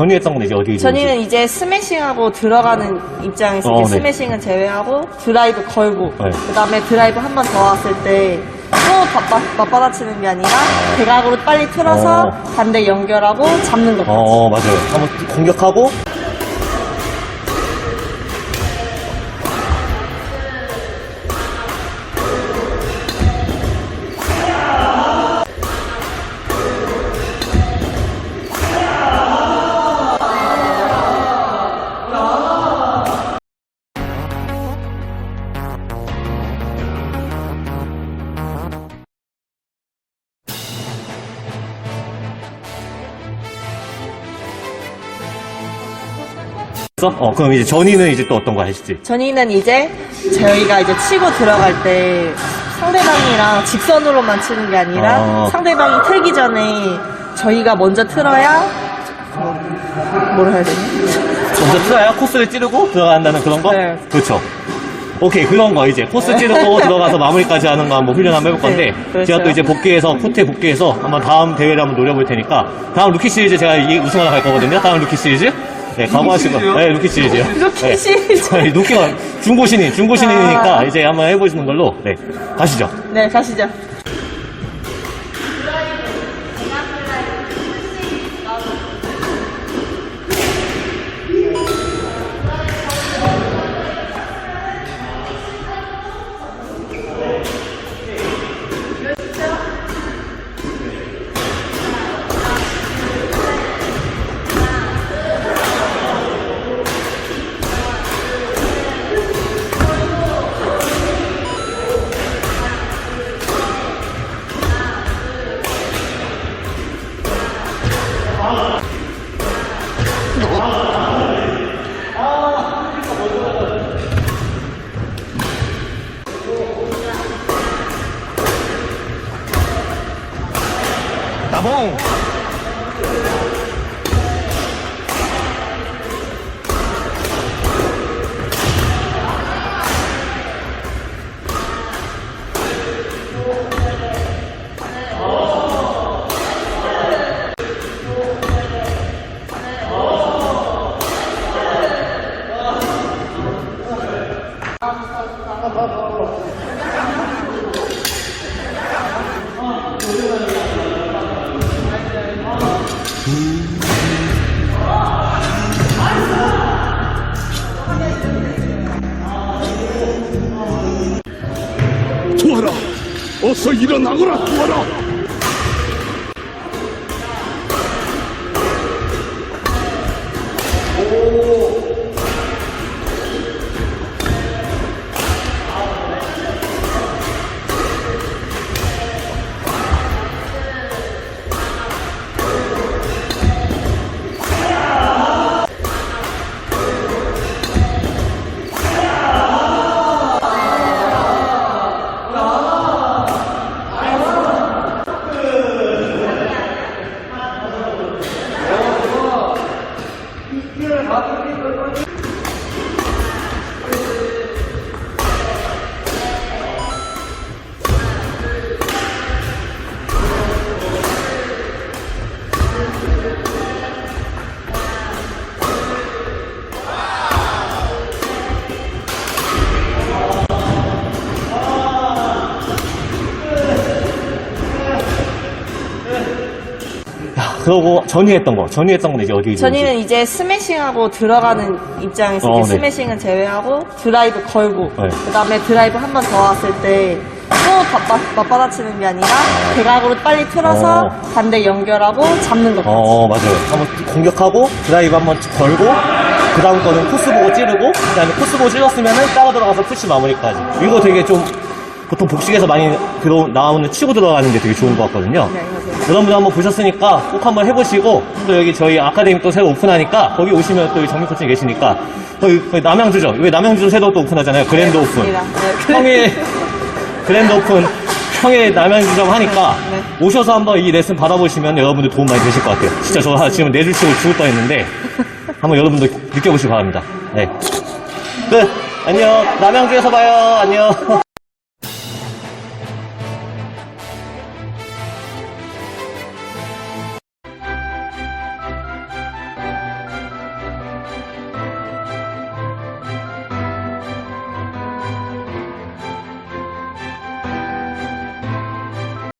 전이 했던 건 이제 어디 전이는 이제 스매싱하고 들어가는 입장에서 어, 이제 네. 스매싱은 제외하고 드라이브 걸고 네. 그 다음에 드라이브 한 번 더 왔을 때 또 맞받아치는 게 아니라 대각으로 빨리 틀어서 어. 반대 연결하고 잡는 것까지. 어, 맞아요. 한번 공격하고 어, 그럼 이제 전이는 이제 또 어떤 거 하실지. 전이는 이제 저희가 이제 치고 들어갈 때 상대방이랑 직선으로만 치는 게 아니라 어. 상대방이 틀기 전에 저희가 먼저 틀어야 뭐, 뭐라 해야 되니? 먼저 틀어야 코스를 찌르고 들어간다는 그런 거? 네. 그렇죠. 오케이 그런 거 이제 코스 찌르고 들어가서 마무리까지 하는 거 한번 훈련 한번 해볼 건데 네, 그렇죠. 제가 또 이제 복귀해서 코트에 복귀해서 한번 다음 대회를 한번 노려볼 테니까 다음 루키 시리즈 제가 이 우승하러 갈 거거든요 다음 루키 시리즈 네 각오하시고 시리즈요? 네 루키 시리즈요 루키 네. 시리즈. 저희 루키가 중고 신인 중고 신인이니까 아. 이제 한번 해보시는 걸로 네 가시죠 네, 가시죠. 나봉 도와라! 어서 일어나거라 도와라! 야, 그러고 전이 했던 거 전이 했던 건 이제 어디 전이는 이제 스매싱하고 들어가는 입장에서 어, 이제 네. 스매싱은 제외하고 드라이브 걸고 네. 그 다음에 드라이브 한 번 더 왔을 때 또 맞받아치는 게 아니라 대각으로 빨리 틀어서 어. 반대 연결하고 잡는 것까지. 어 맞아요 한번 공격하고 드라이브 한번 걸고 그 다음 거는 코스 보고 찌르고 그 다음에 코스 보고 찔렀으면은 따라 들어가서 푸시 마무리까지 이거 되게 좀 보통 복식에서 많이 들어 나오는 치고 들어가는 게 되게 좋은 것 같거든요 네, 맞아요. 여러분들 한번 보셨으니까 꼭 한번 해보시고 또 여기 저희 아카데미 또 새로 오픈하니까 거기 오시면 또 정미 코치 계시니까 거기, 거기 남양주죠 여기 남양주 새로 또 오픈하잖아요 그랜드 오픈 맞습니다. 네. 평일 그랜드 오픈 평일 남양주점 하니까 네. 오셔서 한번 이 레슨 받아보시면 여러분들 도움 많이 되실 것 같아요. 진짜 저 지금 네줄 치고 죽을 뻔했는데 한번 여러분들 느껴보시기 바랍니다. 네. 끝. 안녕. 남양주에서 봐요. 안녕.